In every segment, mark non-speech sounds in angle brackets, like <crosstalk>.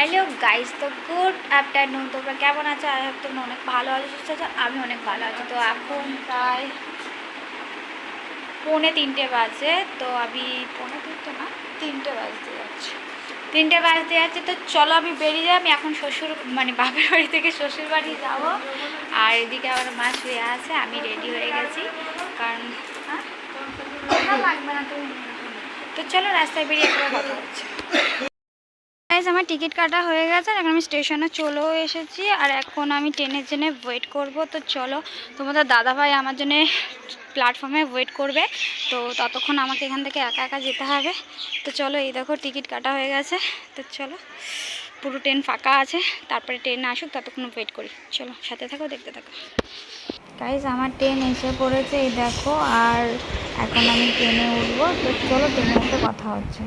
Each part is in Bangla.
হ্যালো গাইস, তো গুড আফটারনুন। তোমরা কেমন আছো? আর তোমরা অনেক ভালো আছো, সুস্থ আছো আমি অনেক ভালো আছি। তো এখন প্রায় পৌনে তিনটে বাজে, তো আমি পৌনে তিনটে না? তিনটে বাজতে যাচ্ছি। তিনটে বাজতে যাচ্ছে, তো চলো আমি বেরিয়ে যাই। আমি এখন শ্বশুর মানে বাপের বাড়ি থেকে শ্বশুর বাড়ি যাব। আর এদিকে আমার মা শুয়ে আছে, আমি রেডি হয়ে গেছি। কারণ হ্যাঁ? লাগবে না তুমি তো চলো রাস্তায় বেরিয়ে কথা হচ্ছে গাইজ আমার টিকিট কাটা হয়ে গেছে, এখন আমি স্টেশনে চলেও এসেছি, আর এখন আমি ট্রেনের জন্য ওয়েট করব। তো চলো, তোমাদের দাদাভাই আমার জন্য প্ল্যাটফর্মে ওয়েট করবে, তো ততক্ষণ আমাকে এখান থেকে একা একা যেতে হবে। তো চলো, এই দেখো টিকিট কাটা হয়ে গেছে, তো চলো, পুরো ট্রেন ফাঁকা আছে, তারপরে ট্রেন আসুক, ততক্ষণ ওয়েট করি। চলো, সাথে থাকো, দেখতে থাকো। গাইজ আমার ট্রেন এসে পড়েছে, এই দেখো, আর এখন আমি ট্রেনে উঠবো, তো চলো ট্রেনের মধ্যে কথা হচ্ছে।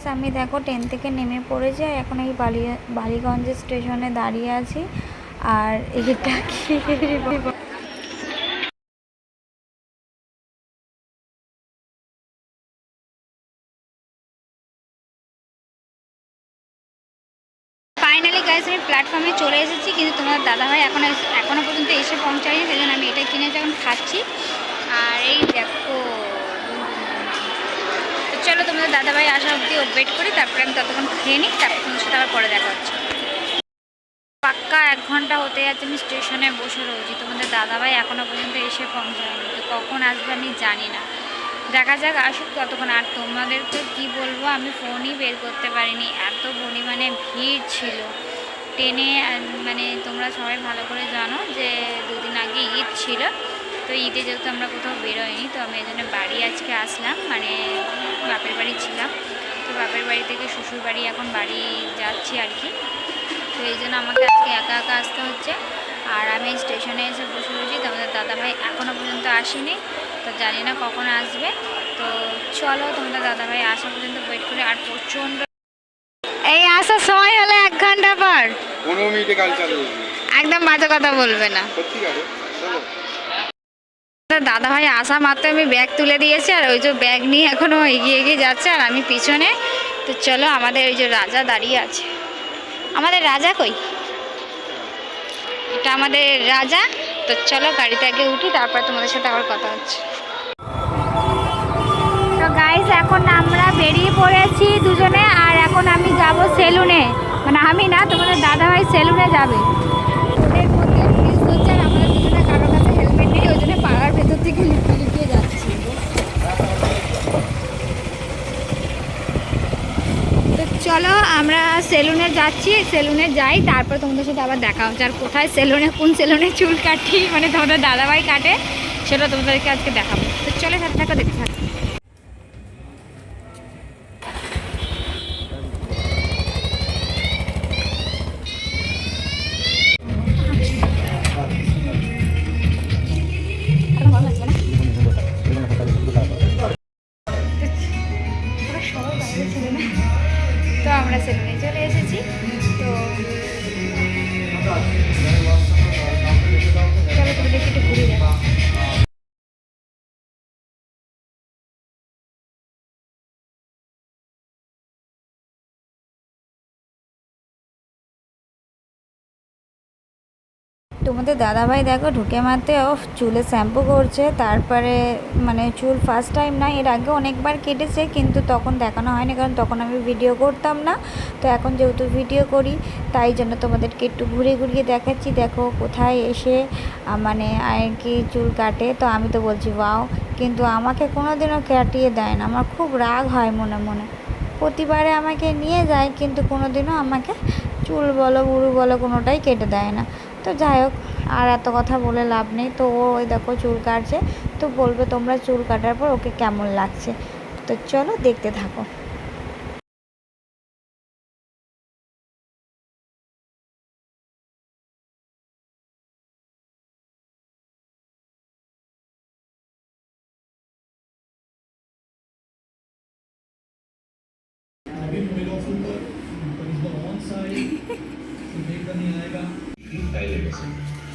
গাইস আমি দেখো ট্রেন থেকে নেমে পড়েছি আর এখন এই বালি বালিগঞ্জ স্টেশনে দাঁড়িয়ে আছি। আর এটা কি? ফাইনালি আমি প্ল্যাটফর্মে চলে এসেছি, কিন্তু তোমার দাদাভাই এখন এখনও পর্যন্ত এসে পৌঁছায়নি, সেই জন্য আমি এটাই কিনেছি এখন খাচ্ছি। আর এই দেখো। চলো তোমাদের দাদাভাই আসা অবধি ওয়েট করি, তারপরে আমি ততক্ষণ খেয়ে নিই, তারপর তোমার সাথে আবার পরে দেখা হচ্ছে। পাক্কা এক ঘণ্টা হতে যাচ্ছে, আমি স্টেশনে বসে রয়েছি। তোমাদের দাদাভাই এখনও পর্যন্ত এসে পৌঁছায়নি, তো কখন আসবে আমি জানি না। দেখা যাক, আসুক ততক্ষণ। আর তোমাদেরকে কি বলব, আমি ফোনই বের করতে পারিনি, এত পরিমাণে ভিড় ছিল। ট্রেনে মানে তোমরা সবাই ভালো করে জানো যে দুদিন আগে ঈদ ছিল। তো ঈদে যেহেতু আমরা কোথাও বেরোয়নি তো আমি এই জন্য বাড়ি আজকে আসলাম। মানে বাপের বাড়ি ছিলাম। তো বাপের বাড়ি থেকে শ্বশুর বাড়ি এখন বাড়ি যাচ্ছি আর কি। তো এই জন্য আমাকে আজকে একা একা আসতে হচ্ছে। আর আমি স্টেশনে এসে বসে রয়েছি। তো আমাদের দাদাভাই এখনও পর্যন্ত আসেনি। তো জানি না কখন আসবে। তো চলো তোমাদের দাদাভাই আসা পর্যন্ত ওয়েট করে। আর প্রচণ্ড এই আসার সময় হলো এক ঘণ্টা পর। পনেরো মিনিটে গাড়ি চালু একদম বাজে কথা বলবে না। দাদা ভাই আসা মাত্র আমি ব্যাগ তুলে দিয়েছি, আর ওই যে ব্যাগ নিয়ে এখনও এগিয়ে এগিয়ে যাচ্ছে, আর আমি পিছনে। তো চলো, আমাদের ওই যে রাজা দাঁড়িয়ে আছে। আমাদের রাজা কই? এটা আমাদের রাজা। তো চলো, গাড়িতে আগে উঠি, তারপর তোমাদের সাথে আবার কথা হচ্ছে। তো গাইস এখন আমরা বেরিয়ে পড়েছি দুজনে, আর এখন আমি যাব সেলুনে মানে আমি না, তোমাদের দাদা ভাই সেলুনে যাবে ওদের মধ্যে ফ্রিজ হচ্ছে আর আমাদের দুজনে কারও কাছে হেলমেট নেই ওই জন্য পাড়ার ভেতর থেকে লুকিয়ে লুকিয়ে যাচ্ছি। তো চলো, আমরা সেলুনে যাচ্ছি, সেলুনে যাই, তারপর তোমাদের সাথে আবার দেখা হচ্ছে। আর কোথায় সেলুনে, কোন সেলুনে চুল কাটি মানে তোমাদের দাদাভাই কাটে, সেটা তোমাদেরকে আজকে দেখাবো। তো চলে সাথে থাকো, দেখতে থাকো। তোমাদের দাদাভাই দেখো ঢুকে মারতে ও চুলে শ্যাম্পু করছে, তারপরে মানে চুল ফার্স্ট টাইম না, এর আগে অনেকবার কেটেছে, কিন্তু তখন দেখানো হয়নি, কারণ তখন আমি ভিডিও করতাম না। তো এখন যেহেতু ভিডিও করি, তাই জন্য তোমাদেরকে একটু ঘুরে ঘুরিয়ে দেখাচ্ছি। দেখো কোথায় এসে মানে আর কি চুল কাটে, তো আমি তো বলছি ওয়াও কিন্তু আমাকে কোনো দিনও কাটিয়ে দেয় না, আমার খুব রাগ হয় মনে মনে। প্রতিবারে আমাকে নিয়ে যায়, কিন্তু কোনো দিনও আমাকে চুল বলো বুড়ু বলো কোনোটাই কেটে দেয় না। তো যাই হোক আর এত কথা বলে লাভ নেই। তো ও ওই দেখো চুল কাটছে তো বলবে তোমরা চুল কাটার পর ওকে কেমন লাগছে? তো চলো দেখতে থাকো। <laughs> থাইল্যান্ড আছে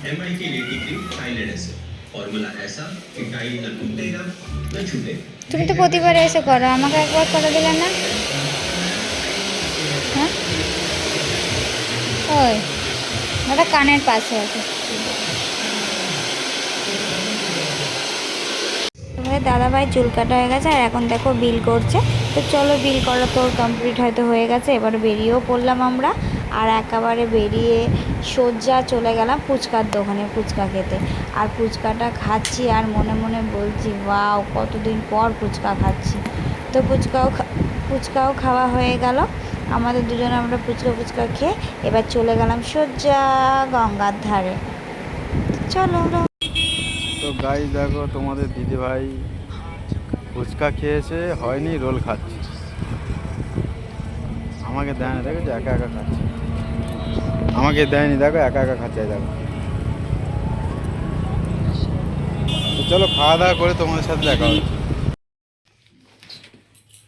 এমআই কি ডিগ্রি থাইল্যান্ড আছে फॉर्मूला ऐसा कि टाई न टूटेगा न छूटे তুমি তো প্রতিবার এসে করো আমাকে একবার করে দিলে না হ্যাঁ ওই ওটা কানের পাশে আছে এবারে দাদাভাই চুল কাটা হয়ে গেছে আর এখন দেখো বিল করছে। তো চলো বিল করা তো কমপ্লিট হয়তো হয়ে গেছে, এবার বেরিয়েও পড়লাম আমরা। আর একেবারে বেরিয়ে সোজা চলে গেলাম ফুচকার দোকানে ফুচকা খেতে। আর ফুচকাটা খাচ্ছি আর মনে মনে বলছি, ওয়াও, কতদিন পর ফুচকা খাচ্ছি। তো ফুচকাও ফুচকাও খাওয়া হয়ে গেল। আমাদের দুজনে আমরা ফুচকা ফুচকা খেয়ে এবার চলে গেলাম সোজা গঙ্গার ধারে। চলো তো গাই দেখো তোমাদের দিদি ভাই ফুচকা খেয়েছে, হয়নি, রোল খাচ্ছে। আমাকে দেয়নি দেখো যে একা একা খাচ্ছে। আমাকে দেয়নি, দেখো, একা একা খাচ্ছে দেখো। চলো, খাওয়া দাওয়া করে তোমাদের সাথে দেখা হচ্ছে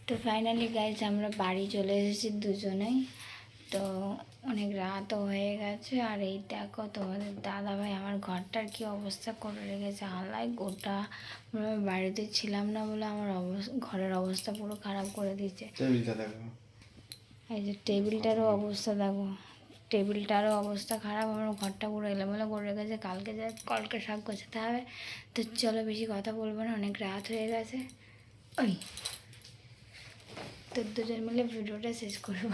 তো ফাইনালি গাইজ আমরা বাড়ি চলে এসেছি দুজনেই। তো অনেক রাতও হয়ে গেছে। আর এই দেখো তোমাদের দাদা ভাই আমার ঘরটার কি অবস্থা করে রেখেছে। আলাই গোটা বাড়িতে ছিলাম না বলে আমার ঘরের অবস্থা পুরো খারাপ করে দেখো। এই যে টেবিলটারও অবস্থা দেখো। টেবিলটারও অবস্থা খারাপ আমার ঘরটা পুরো এলোমেলো করে রেখেছে। কালকে যা কলকে সব গোছাতে হবে। তো চলো বেশি কথা বলব না অনেক রাত হয়ে গেছে। ওই। তো দুজন মিলে ভিডিওটা শেষ করব?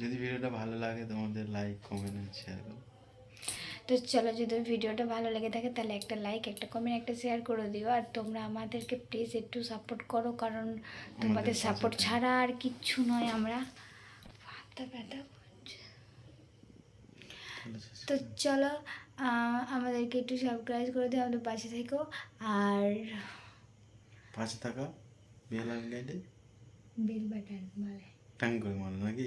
যদি ভিডিওটা ভালো লাগে তোমাদের লাইক কমেন্ট শেয়ার করো। তো চলো যদি ভিডিওটা ভালো লেগে থাকে তাহলে একটা লাইক একটা কমেন্ট একটা শেয়ার করে দিও। আর তোমরা আমাদেরকে প্লিজ একটু সাপোর্ট করো কারণ তোমাদের সাপোর্ট ছাড়া আর কিচ্ছু নয় আমরা মাথা ব্যথা করছে। তো চলো আমাদেরকে একটু সাবস্ক্রাইব করে দিও আমাদের পাশে থেকো। আর পাশে থাকা বেল আইকনটাই বিল বাটন বলে টাং করে মারো নাকি?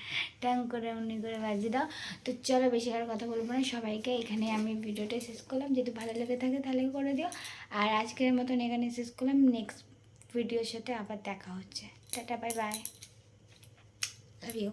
<laughs> করে এমনি করে বাজিয়ে দাও। তো চলো বেশি আর কথা বলব না সবাইকে এখানে আমি ভিডিওটা শেষ করলাম। যদি ভালো লেগে থাকে তাহলে করে দিও। আর আজকের মতন এখানে শেষ করলাম। নেক্সট ভিডিওর সাথে আবার দেখা হচ্ছে। Tata bye bye. Love you